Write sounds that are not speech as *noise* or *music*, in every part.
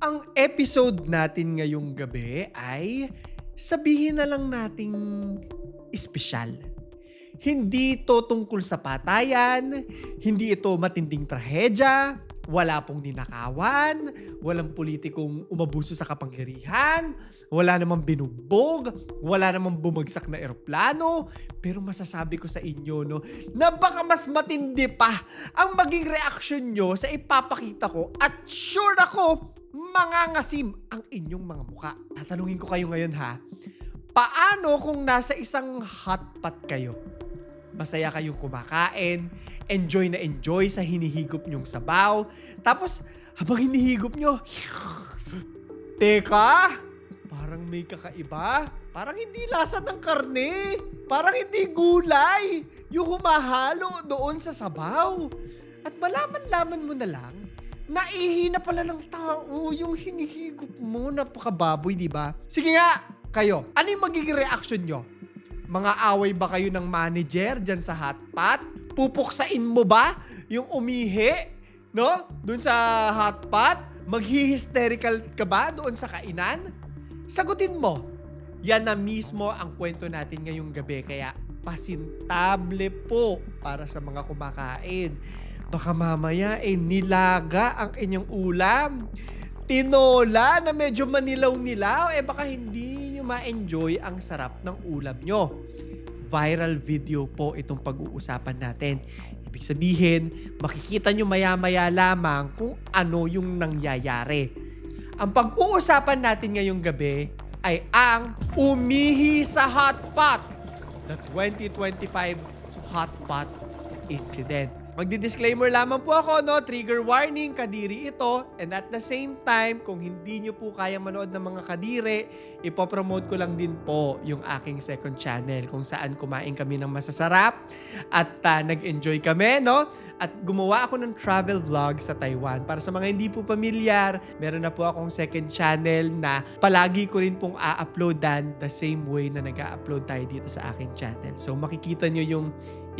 Ang episode natin ngayong gabi ay sabihin na lang nating espesyal. Hindi ito tungkol sa patayan, hindi ito matinding trahedya, wala pong ninakawan, walang politikong umabuso sa kapangyarihan, wala namang binugbog, wala namang bumagsak na eroplano, pero masasabi ko sa inyo no, na baka mas matindi pa ang maging reaksyon nyo sa ipapakita ko at sure ako, mangangasim ang inyong mga muka. Tatanungin ko kayo ngayon ha, paano kung nasa isang hotpot kayo? Masaya kayong kumakain, enjoy na enjoy sa hinihigop nyong sabaw. Tapos, habang hinihigop nyo, Teka, parang may kakaiba. Parang hindi lasa ng karne. Parang hindi gulay. Yung humahalo doon sa sabaw. At malaman-laman mo na lang, naihina pala ng tao yung hinihigop mo. Napakababoy, di ba? Sige nga, kayo. Ano yung magiging reaction nyo? Mga away ba kayo ng manager dyan sa hotpot? Pupuksain mo ba yung umihi? No? Doon sa hotpot? Maghi-hysterical ka ba doon sa kainan? Sagutin mo. Yan na mismo ang kwento natin ngayong gabi. Kaya pasintable po para sa mga kumakain. Baka mamaya eh nilaga ang inyong ulam. Tinola na medyo manilaw-nilaw. Eh baka hindi nyo ma-enjoy ang sarap ng ulam nyo. Viral video po itong pag-uusapan natin. Ibig sabihin, makikita nyo maya-maya lamang kung ano yung nangyayari. Ang pag-uusapan natin ngayong gabi ay ang umihi sa hotpot. The 2025 hotpot incident. Magdi-disclaimer lamang po ako, no? Trigger warning, kadiri ito. And at the same time, kung hindi nyo po kaya manood ng mga kadiri, ipopromote ko lang din po yung aking second channel kung saan kumain kami ng masasarap at uh, nag-enjoy kami, no? At gumawa ako ng travel vlog sa Taiwan. Para sa mga hindi po pamilyar, meron na po akong second channel na palagi ko rin pong a-uploadan the same way na nag-a-upload tayo dito sa aking channel. So makikita nyo yung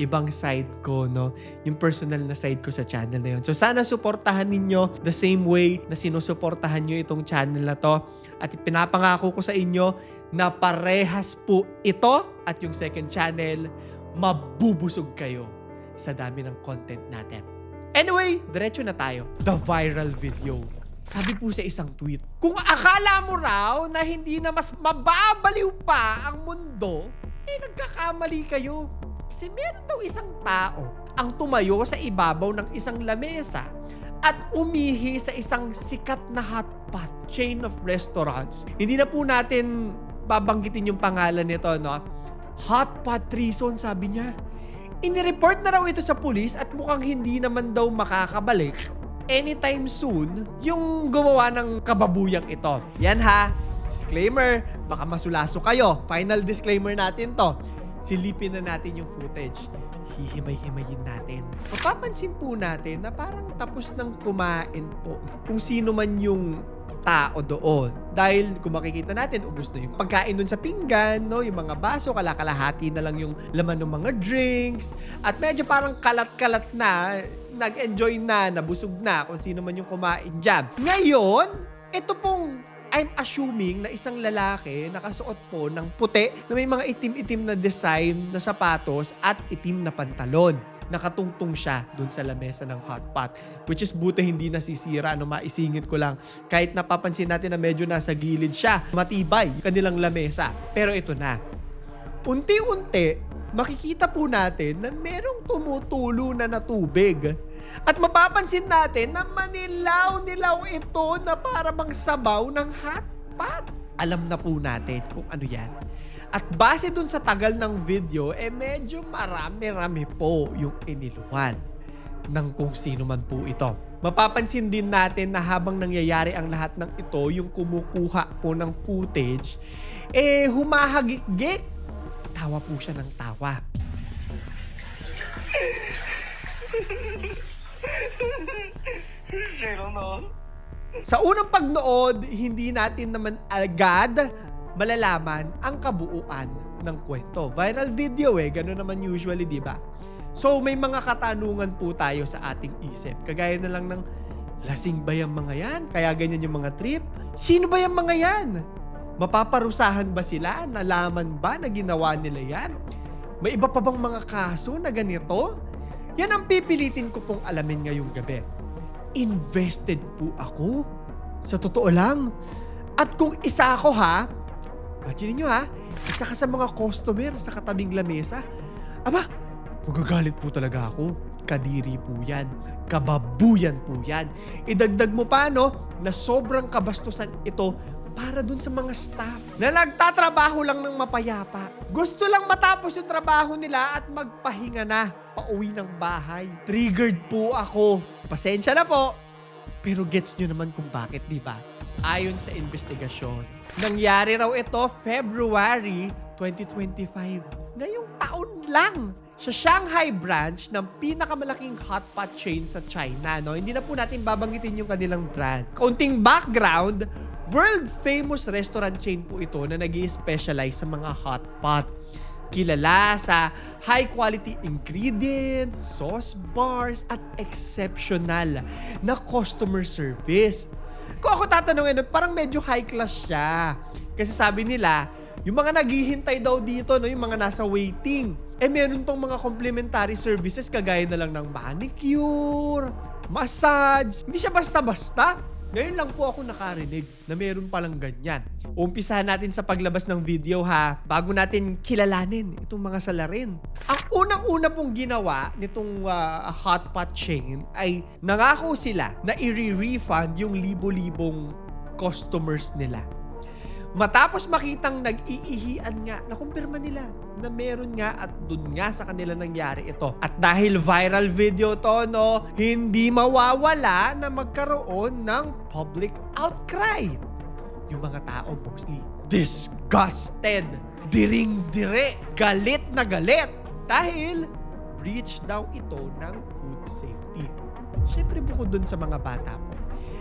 ibang side ko, no? Yung personal na side ko sa channel na yun. So sana suportahan ninyo the same way na sinusuportahan nyo itong channel na to. At pinapangako ko sa inyo na parehas po ito at yung second channel, mabubusog kayo sa dami ng content natin. Anyway, diretso na tayo. The viral video. Sabi po sa isang tweet, kung akala mo raw na hindi na mas mababaliw pa ang mundo, eh nagkakamali kayo. Kasi meron daw isang tao ang tumayo sa ibabaw ng isang lamesa at umihi sa isang sikat na hotpot chain of restaurants. Hindi na po natin babanggitin yung pangalan nito, no? Hotpot treason, sabi niya. Inireport na raw ito sa pulis at mukhang hindi naman daw makakabalik anytime soon yung gumawa ng kababuyang ito. Yan ha, disclaimer, baka masulaso kayo. Final disclaimer natin to. Silipin na natin yung footage. Hihimay-himayin natin. Mapapansin po natin na parang tapos ng kumain po kung sino man yung tao doon. Dahil kung makikita natin, ubos na yung pagkain dun sa pinggan, no? yung mga baso, kalakalahati na lang yung laman ng mga drinks. At medyo parang kalat-kalat na, nag-enjoy na, nabusog na kung sino man yung kumain dyan. Ngayon, ito pong I'm assuming na isang lalaki nakasuot po ng puti na may mga itim-itim na design na sapatos at itim na pantalon. Nakatungtong siya dun sa lamesa ng hotpot. Which is buti hindi nasisira. Ano, maisingit ko lang. Kahit napapansin natin na medyo nasa gilid siya. Matibay kanilang lamesa. Pero ito na. Unti-unti, makikita po natin na merong tumutulo na na tubig. At mapapansin natin na manilaw-nilaw ito na para bang sabaw ng hot pot. Alam na po natin kung ano yan. At base dun sa tagal ng video, eh medyo marami-rami po yung iniluwan ng kung sino man po ito. Mapapansin din natin na habang nangyayari ang lahat ng ito, yung kumukuha po ng footage, eh humahagik-gik. Tawa po siya ng tawa. Sa unang pagnood, hindi natin naman agad malalaman ang kabuuan ng kwento. Viral video eh, gano'n naman usually, di ba? So may mga katanungan po tayo sa ating isip. Kagaya na lang ng Lasing ba yung mga yan? Kaya ganyan yung mga trip? Sino ba yung mga yan? Mapaparusahan ba sila? Nalaman ba na ginawa nila yan? May iba pa bang mga kaso na ganito? Yan ang pipilitin ko pong alamin ngayong gabi. Invested po ako. Sa totoo lang. At kung isa ako ha, imagine nyo ha, isa ka sa mga customer sa katabing lamesa, aba, magagalit po talaga ako. Kadiri po yan. Kababuyan po yan. Idagdag mo pa no, na sobrang kabastusan ito para dun sa mga staff na nagtatrabaho lang ng mapayapa. Gusto lang matapos yung trabaho nila at magpahinga na pauwi ng bahay. Triggered po ako. Pasensya na po. Pero gets nyo naman kung bakit, di ba? Ayon sa investigasyon, nangyari raw ito February 2025. Ngayong taon lang sa Shanghai branch ng pinakamalaking hot pot chain sa China. No? Hindi na po natin babanggitin yung kanilang brand. Kaunting background, world famous restaurant chain po ito na nag specialize sa mga hot pot. Kilala sa high quality ingredients, sauce bars, at exceptional na customer service. Kung ako tatanungin, parang medyo high class siya. Kasi sabi nila, yung mga naghihintay daw dito, no, yung mga nasa waiting, eh meron pang mga complimentary services kagaya na lang ng manicure, massage. Hindi siya basta-basta. Ngayon lang po ako nakarinig na meron palang ganyan. Umpisahan natin sa paglabas ng video ha, bago natin kilalanin itong mga salarin. Ang unang-una pong ginawa nitong ah, hot pot chain ay nangako sila na i-refund yung libo-libong customers nila. Matapos makitang nag-iihian nga, nakumpirma nila na meron nga at dun nga sa kanila nangyari ito. At dahil viral video to, no, hindi mawawala na magkaroon ng public outcry. Yung mga tao mostly disgusted, diring-dire, galit na galit dahil breach daw ito ng food safety. Siyempre bukod dun sa mga bata po,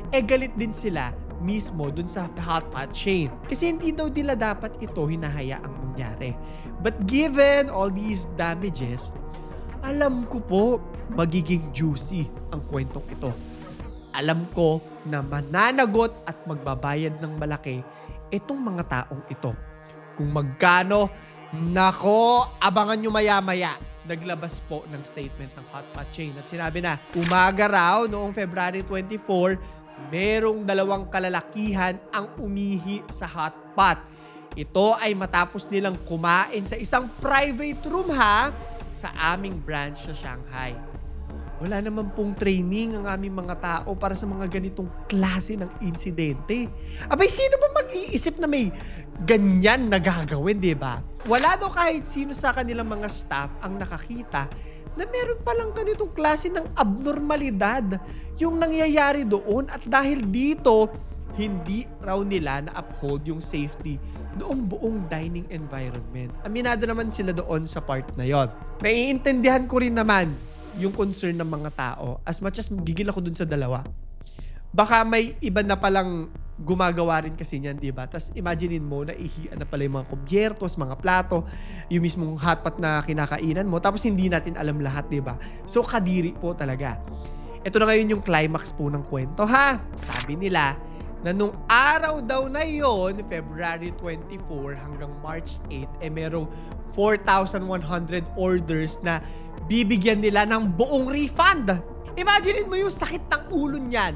eh galit din sila mismo dun sa hot pot chain. Kasi hindi daw nila dapat ito hinahayaang mangyari. But given all these damages, alam ko po magiging juicy ang kwentong ito. Alam ko na mananagot at magbabayad ng malaki itong mga taong ito. Kung magkano, nako, abangan nyo maya-maya. Naglabas po ng statement ng Hot Pot Chain at sinabi na, umaga raw noong February 24, merong dalawang kalalakihan ang umihi sa hot pot. Ito ay matapos nilang kumain sa isang private room ha sa aming branch sa Shanghai. Wala naman pong training ang aming mga tao para sa mga ganitong klase ng insidente. Abay, sino ba mag-iisip na may ganyan na gagawin, di ba? Wala daw kahit sino sa kanilang mga staff ang nakakita na meron palang ganitong klase ng abnormalidad yung nangyayari doon at dahil dito, hindi raw nila na-uphold yung safety noong buong dining environment. Aminado naman sila doon sa part na yon. Naiintindihan ko rin naman yung concern ng mga tao as much as gigil ako dun sa dalawa. Baka may iba na palang gumagawa rin kasi niyan, di ba? Tapos imaginein mo na ihian na pala yung mga kubyertos, mga plato, yung mismong hotpot na kinakainan mo, tapos hindi natin alam lahat, di ba? So, kadiri po talaga. Ito na ngayon yung climax po ng kwento, ha? Sabi nila, na nung araw daw na yon, February 24 hanggang March 8, eh merong 4,100 orders na bibigyan nila ng buong refund. Imagine mo yung sakit ng ulo niyan.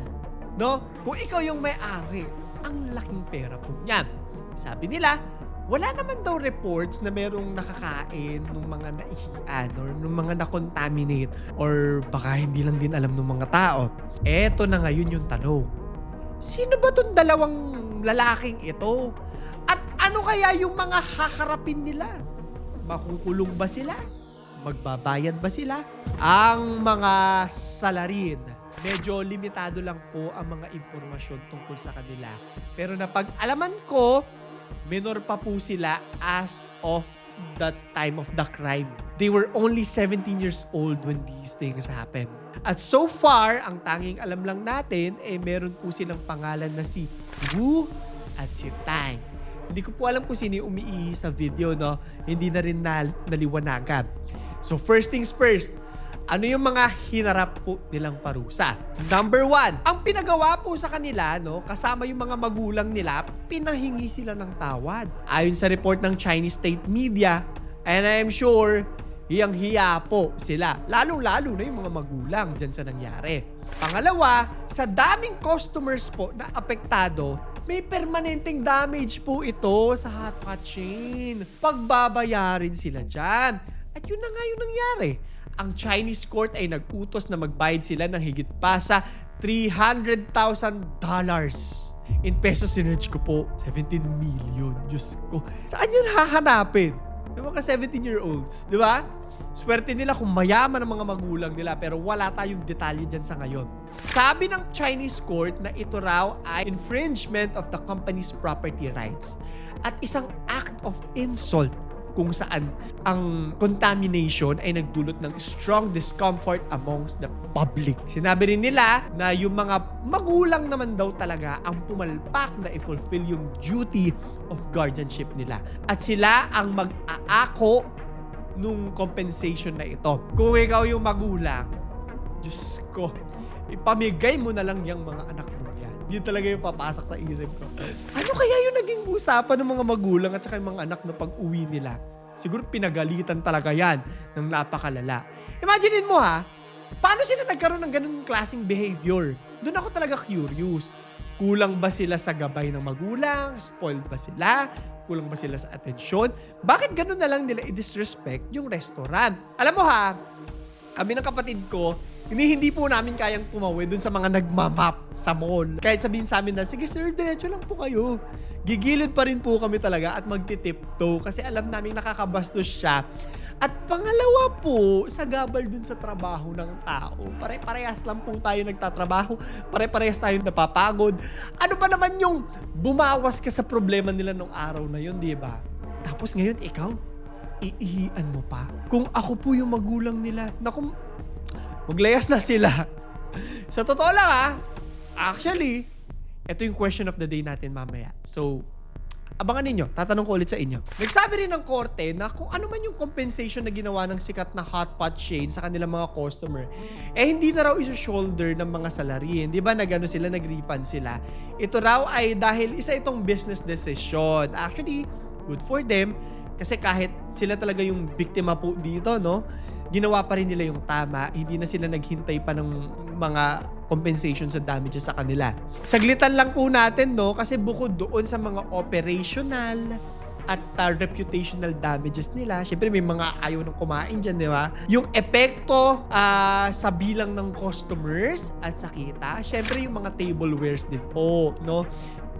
No? Kung ikaw yung may-ari, ang laking pera po niyan. Sabi nila, wala naman daw reports na merong nakakain ng mga naihian or ng mga na-contaminate or baka hindi lang din alam ng mga tao. Eto na ngayon yung tanong. Sino ba tong dalawang lalaking ito? At ano kaya yung mga haharapin nila? Makukulong ba sila? Magbabayad ba sila? Ang mga salarin. Medyo limitado lang po ang mga impormasyon tungkol sa kanila. Pero napag-alaman ko, minor pa po sila as of the time of the crime. They were only 17 years old when these things happened. At so far, ang tanging alam lang natin, eh meron po silang pangalan na si Wu at si Tang. Hindi ko po alam kung sino yung umiihi sa video, no? Hindi na rin na, naliwanagan. So first things first, Ano yung mga hinarap po nilang parusa? Number one, ang pinagawa po sa kanila, no, kasama yung mga magulang nila, pinahingi sila ng tawad. Ayon sa report ng Chinese state media, and I am sure, hiyang-hiya po sila. Lalong-lalo na yung mga magulang dyan sa nangyari. Pangalawa, sa daming customers po na apektado, may permanenteng damage po ito sa hotpot chain. Pagbabayarin sila dyan. At yun na nga yung nangyari. Ang Chinese court ay nag-utos na magbayad sila ng higit pa sa $300,000. In pesos, sinerge ko po, 17 million. Diyos ko. Saan yun hahanapin? Yung mga 17-year-olds. Di ba? Swerte nila kung mayaman ang mga magulang nila pero wala tayong detalye dyan sa ngayon. Sabi ng Chinese court na ito raw ay infringement of the company's property rights at isang act of insult kung saan ang contamination ay nagdulot ng strong discomfort amongst the public. Sinabi rin nila na yung mga magulang naman daw talaga ang pumalpak na i-fulfill yung duty of guardianship nila. At sila ang mag-aako nung compensation na ito. Kung ikaw yung magulang, Diyos ko, ipamigay mo na lang yung mga anak mo. Yun talaga yung papasok sa isip ko. Ano kaya yung naging usapan ng mga magulang at saka yung mga anak na pag-uwi nila? Siguro pinagalitan talaga yan ng napakalala. Imaginein mo ha, paano sila nagkaroon ng ganun klaseng behavior? Doon ako talaga curious. Kulang ba sila sa gabay ng magulang? Spoiled ba sila? Kulang ba sila sa atensyon? Bakit ganun na lang nila i-disrespect yung restaurant? Alam mo ha, kami ng kapatid ko, hindi, hindi po namin kayang tumawid dun sa mga nagmamap sa mall. Kahit sabihin sa amin na, sige sir, diretso lang po kayo. Gigilid pa rin po kami talaga at magtitiptoe kasi alam namin nakakabastos siya. At pangalawa po, sa gabal dun sa trabaho ng tao. Pare-parehas lang po tayo nagtatrabaho. Pare-parehas tayo napapagod. Ano ba naman yung bumawas ka sa problema nila nung araw na yun, di ba? Tapos ngayon, ikaw, iihian mo pa. Kung ako po yung magulang nila, naku, maglayas na sila. *laughs* sa totoo lang ah, actually, ito yung question of the day natin mamaya. So, abangan ninyo. Tatanong ko ulit sa inyo. Nagsabi rin ng korte na kung ano man yung compensation na ginawa ng sikat na hot pot chain sa kanilang mga customer, eh hindi na raw iso-shoulder ng mga salarin. Di ba nagano sila, nag-refund sila. Ito raw ay dahil isa itong business decision. Actually, good for them. Kasi kahit sila talaga yung biktima po dito, no? Ginawa pa rin nila yung tama. Hindi na sila naghintay pa ng mga compensation sa damages sa kanila. Saglitan lang po natin, no? Kasi bukod doon sa mga operational at uh, reputational damages nila, syempre may mga ayaw ng kumain dyan, di ba? Yung epekto ah, sa bilang ng customers at sa kita, syempre yung mga tablewares din po, no?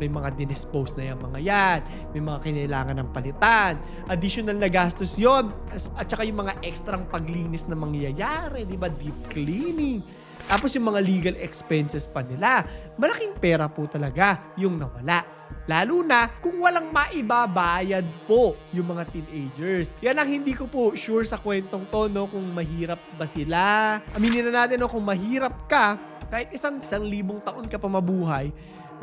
May mga dinispose na yung mga yan, may mga kinailangan ng palitan, additional na gastos yon at saka yung mga ekstrang paglinis na mangyayari, di ba? Deep cleaning. Tapos yung mga legal expenses pa nila. Malaking pera po talaga yung nawala. Lalo na kung walang maibabayad po yung mga teenagers. Yan ang hindi ko po sure sa kwentong to, no, kung mahirap ba sila. Aminin na natin, no, kung mahirap ka, kahit isang, isang libong taon ka pa mabuhay,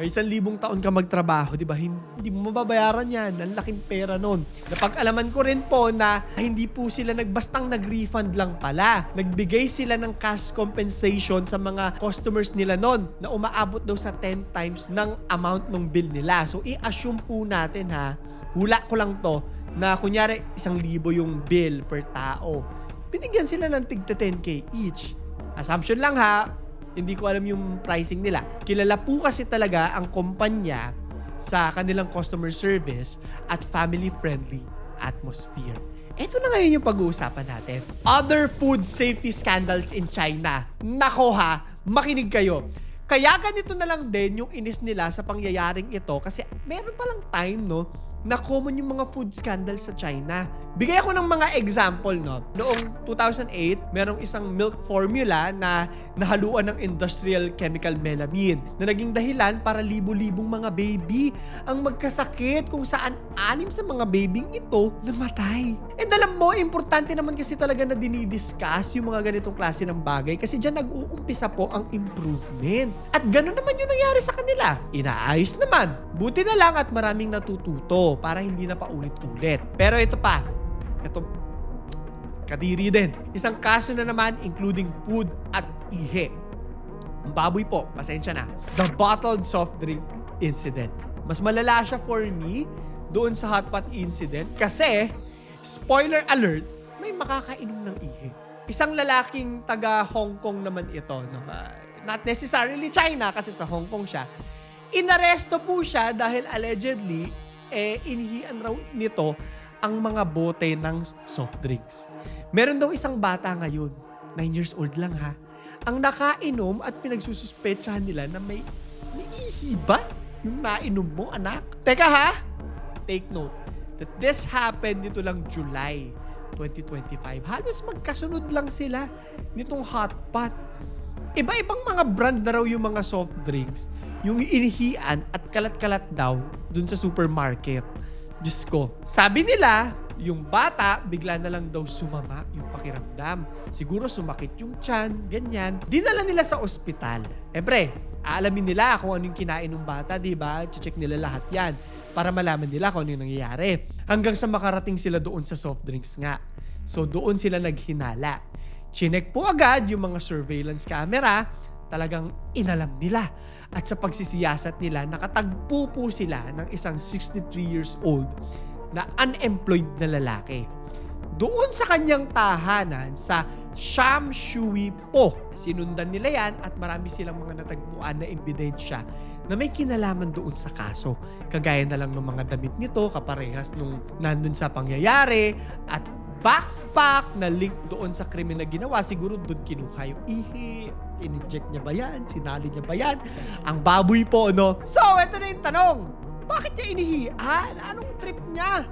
may isang libong taon ka magtrabaho, di ba? Hindi mo mababayaran yan. Ang laking pera nun. Napag-alaman ko rin po na hindi po sila nagbastang nag-refund lang pala. Nagbigay sila ng cash compensation sa mga customers nila nun na umaabot daw sa 10 times ng amount ng bill nila. So, i-assume po natin ha, hula ko lang to, na kunyari isang libo yung bill per tao. Binigyan sila ng tigta 10k each. Assumption lang ha, hindi ko alam yung pricing nila. Kilala po kasi talaga ang kumpanya sa kanilang customer service at family-friendly atmosphere. Ito na ngayon yung pag-uusapan natin. Other food safety scandals in China. Nako ha, makinig kayo. Kaya ganito na lang din yung inis nila sa pangyayaring ito kasi meron palang time, no, na common yung mga food scandal sa China. Bigay ako ng mga example, no. Noong 2008, merong isang milk formula na nahaluan ng industrial chemical melamine na naging dahilan para libo-libong mga baby ang magkasakit kung saan anim sa mga babying ito namatay. And alam mo, importante naman kasi talaga na dinidiscuss yung mga ganitong klase ng bagay kasi dyan nag-uumpisa po ang improvement. At gano'n naman yung nangyari sa kanila. Inaayos naman. Buti na lang at maraming natututo para hindi na paulit-ulit. Pero ito pa, ito, kadiri din. Isang kaso na naman including food at ihe. Ang baboy po, pasensya na. The bottled soft drink incident. Mas malala siya for me doon sa hot pot incident kasi, spoiler alert, may makakainom ng ihe. Isang lalaking taga Hong Kong naman ito. No? Ah, not necessarily China kasi sa Hong Kong siya. Inaresto po siya dahil allegedly, eh, inihian raw nito ang mga bote ng soft drinks. Meron daw isang bata ngayon, 9 years old lang ha, ang nakainom at pinagsususpetsahan nila na may, may ihi ba? Yung nainom mo, anak? Teka ha, take note that this happened dito lang July 2025. Halos magkasunod lang sila nitong hot pot. Iba-ibang mga brand na raw yung mga soft drinks. Yung inihian at kalat-kalat daw dun sa supermarket. Diyos ko. Sabi nila, yung bata, bigla na lang daw sumama yung pakiramdam. Siguro sumakit yung tiyan, ganyan. Dinala nila sa ospital. Ebre, aalamin nila kung ano yung kinain ng bata, di ba? Check nila lahat yan para malaman nila kung ano yung nangyayari. Hanggang sa makarating sila doon sa soft drinks nga. So doon sila naghinala. Chinek po agad yung mga surveillance camera, talagang inalam nila. At sa pagsisiyasat nila, nakatagpo po sila ng isang 63 years old na unemployed na lalaki. Doon sa kanyang tahanan sa Sham Shui Po. Sinundan nila yan at marami silang mga natagpuan na ebidensya na may kinalaman doon sa kaso. Kagaya na lang ng mga damit nito, kaparehas nung nandun sa pangyayari at backpack na link doon sa krimen na ginawa. Siguro doon kinuha yung ihi, in-inject niya ba yan? Sinali niya ba yan? Ang baboy po, no? So, eto na yung tanong. Bakit niya inihian? Anong trip niya?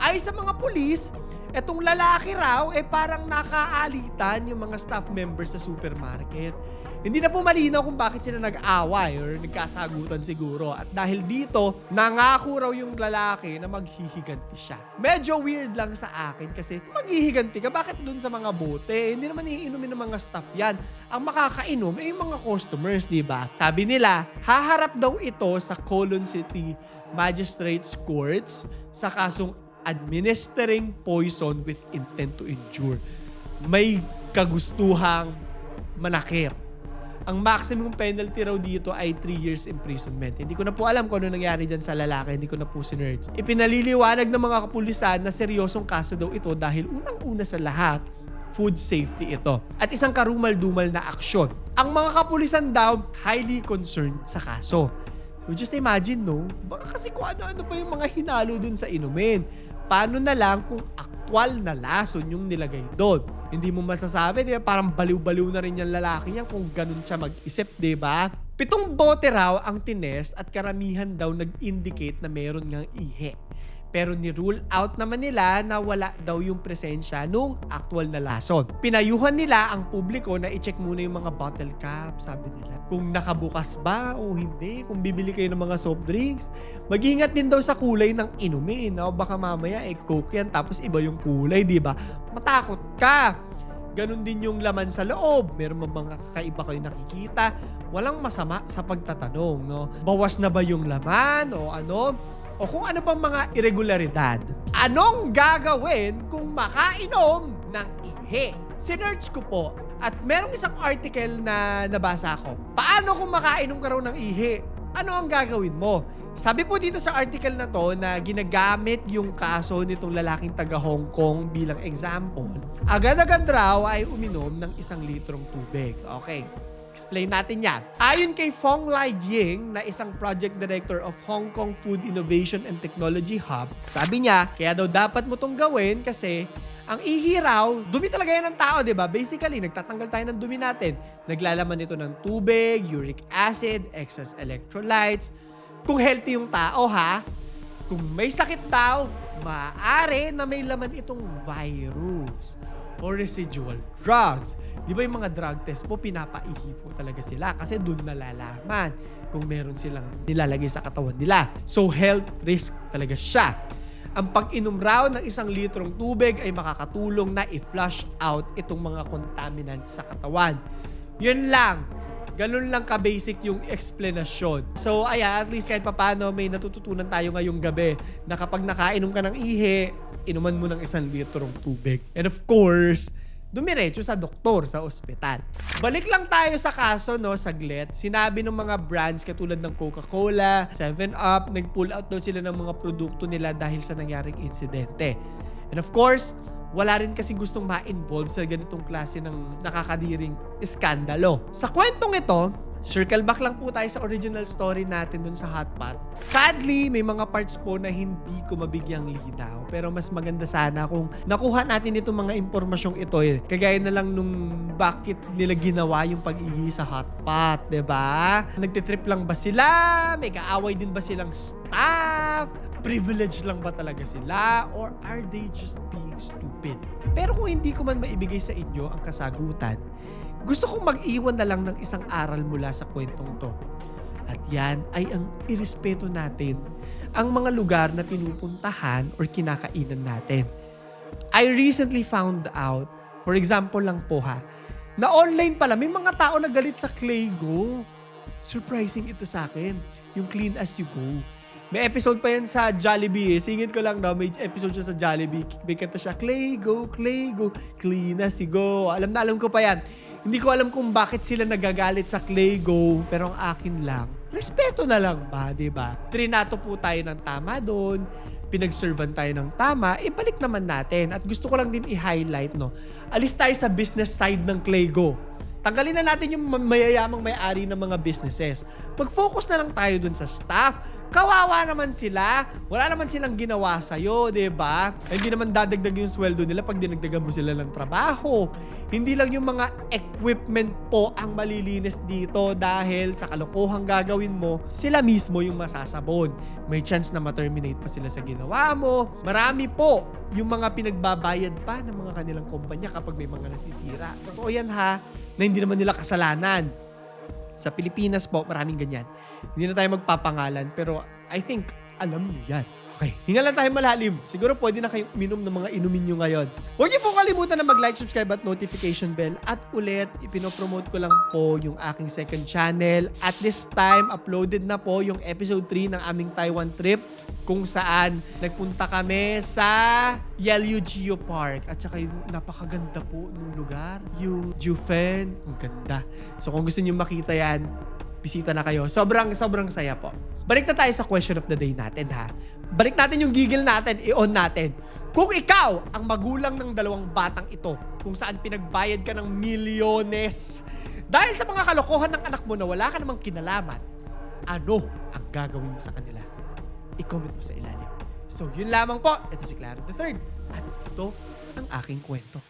Ay sa mga pulis, etong lalaki raw, eh parang nakaalitan yung mga staff members sa supermarket. Hindi na po malinaw kung bakit sila nag-away or nagkasagutan siguro. At dahil dito, nangako raw yung lalaki na maghihiganti siya. Medyo weird lang sa akin kasi maghihiganti ka. Bakit dun sa mga bote? Hindi naman iinumin ng mga staff yan. Ang makakainom ay yung mga customers, di ba? Sabi nila, haharap daw ito sa Colon City Magistrates Courts sa kasong administering poison with intent to injure. May kagustuhang manakit. Ang maximum penalty raw dito ay 3 years imprisonment. Hindi ko na po alam kung ano nangyari dyan sa lalaki. Hindi ko na po sinerge. Ipinaliliwanag ng mga kapulisan na seryosong kaso daw ito dahil unang-una sa lahat, food safety ito. At isang karumal-dumal na aksyon. Ang mga kapulisan daw, highly concerned sa kaso. So just imagine, no? Baka kasi kung ano-ano pa yung mga hinalo dun sa inumin. Paano na lang kung aktwal na lason yung nilagay doon? Hindi mo masasabi, di ba? Parang baliw-baliw na rin yung lalaki niya kung ganun siya mag-isip, di ba? Pitong bote raw ang tinest at karamihan daw nag-indicate na meron ngang ihe. Pero ni-rule out naman nila na wala daw yung presensya nung actual na lason. Pinayuhan nila ang publiko na i-check muna yung mga bottle cap, sabi nila. Kung nakabukas ba o hindi, kung bibili kayo ng mga soft drinks. Mag-ingat din daw sa kulay ng inumin. No? Baka mamaya eh, coke yan tapos iba yung kulay, di ba? Matakot ka. Ganon din yung laman sa loob. Meron ba mga kakaiba kayo nakikita? Walang masama sa pagtatanong, no? Bawas na ba yung laman o ano? O kung ano pang mga irregularidad. Anong gagawin kung makainom ng ihe? Sinerch ko po at merong isang article na nabasa ko. Paano kung makainom ka raw ng ihi? Ano ang gagawin mo? Sabi po dito sa article na to na ginagamit yung kaso nitong lalaking taga Hong Kong bilang example. Agad-agad raw ay uminom ng isang litrong tubig. Okay. Explain natin yan. Ayon kay Fong Lai Ying na isang project director of Hong Kong Food Innovation and Technology Hub, sabi niya, kaya daw dapat mo tong gawin kasi ang ihi raw, dumi talaga yan ng tao, di ba? Basically, nagtatanggal tayo ng dumi natin. Naglalaman ito ng tubig, uric acid, excess electrolytes. Kung healthy yung tao, ha? Kung may sakit daw, maaari na may laman itong virus or residual drugs. Di ba yung mga drug test po, pinapaihi po talaga sila kasi doon nalalaman kung meron silang nilalagay sa katawan nila. So health risk talaga siya. Ang pag-inom raw ng isang litrong tubig ay makakatulong na i-flush out itong mga contaminants sa katawan. Yun lang. Ganun lang ka-basic yung explanation. So, ayan, at least kahit papano may natututunan tayo ngayong gabi na kapag nakainom ka ng ihi, inuman mo ng isang litrong tubig. And of course, dumiretso sa doktor sa ospital. Balik lang tayo sa kaso, no, saglit. Sinabi ng mga brands katulad ng Coca-Cola, 7-Up, nag-pull out daw sila ng mga produkto nila dahil sa nangyaring insidente. And of course, wala rin kasi gustong ma-involve sa ganitong klase ng nakakadiring iskandalo. Sa kwentong ito, circle back lang po tayo sa original story natin dun sa Hot Pot. Sadly, may mga parts po na hindi ko mabigyang linaw. Pero mas maganda sana kung nakuha natin itong mga impormasyong ito eh. Kagaya na lang nung bakit nila ginawa yung pag-ihi sa Hot ba? Nagtitrip lang ba sila? May kaaway din ba silang staff? privilege lang ba talaga sila or are they just being stupid? Pero kung hindi ko man maibigay sa inyo ang kasagutan, gusto kong mag-iwan na lang ng isang aral mula sa kwentong to. At yan ay ang irespeto natin ang mga lugar na pinupuntahan or kinakainan natin. I recently found out, for example lang po ha, na online pala may mga tao na galit sa Claygo. Surprising ito sa akin, yung clean as you go. May episode pa yan sa Jollibee eh. Singit ko lang no, may episode siya sa Jollibee. May kanta siya, Clay go, Clay go, clean as you go. Alam na alam ko pa yan. Hindi ko alam kung bakit sila nagagalit sa Clay go, pero ang akin lang, respeto na lang ba, di ba? Trinato po tayo ng tama doon, pinagservan tayo ng tama, ibalik naman natin. At gusto ko lang din i-highlight, no, alis tayo sa business side ng Clay go. Tanggalin na natin yung mayayamang may-ari ng mga businesses. Mag-focus na lang tayo dun sa staff. Kawawa naman sila. Wala naman silang ginawa sa'yo, ba? Hindi naman dadagdag yung sweldo nila pag dinagdagan mo sila ng trabaho. Hindi lang yung mga equipment po ang malilinis dito dahil sa kalokohang gagawin mo, sila mismo yung masasabon. May chance na ma-terminate pa sila sa ginawa mo. Marami po yung mga pinagbabayad pa ng mga kanilang kumpanya kapag may mga nasisira. Totoo yan ha, na hindi naman nila kasalanan. Sa Pilipinas po, maraming ganyan. Hindi na tayo magpapangalan, pero I think alam niyo yan. Okay, hinga lang tayo malalim. Siguro pwede na kayong minom ng mga inumin nyo ngayon. Huwag niyo po kalimutan na mag-like, subscribe at notification bell. At ulit, ipinopromote ko lang po yung aking second channel. At this time, uploaded na po yung episode 3 ng aming Taiwan trip kung saan nagpunta kami sa Yellow Geo Park. At saka yung napakaganda po ng lugar. Yung Jufen, ang ganda. So kung gusto niyo makita yan, bisita na kayo. Sobrang, sobrang saya po. Balik na tayo sa question of the day natin ha balik natin yung gigil natin, i-on natin. Kung ikaw ang magulang ng dalawang batang ito, kung saan pinagbayad ka ng milyones, dahil sa mga kalokohan ng anak mo na wala ka namang kinalaman, ano ang gagawin mo sa kanila? I-comment mo sa ilalim. So yun lamang po, ito si Clarence III. At ito ang aking kwento.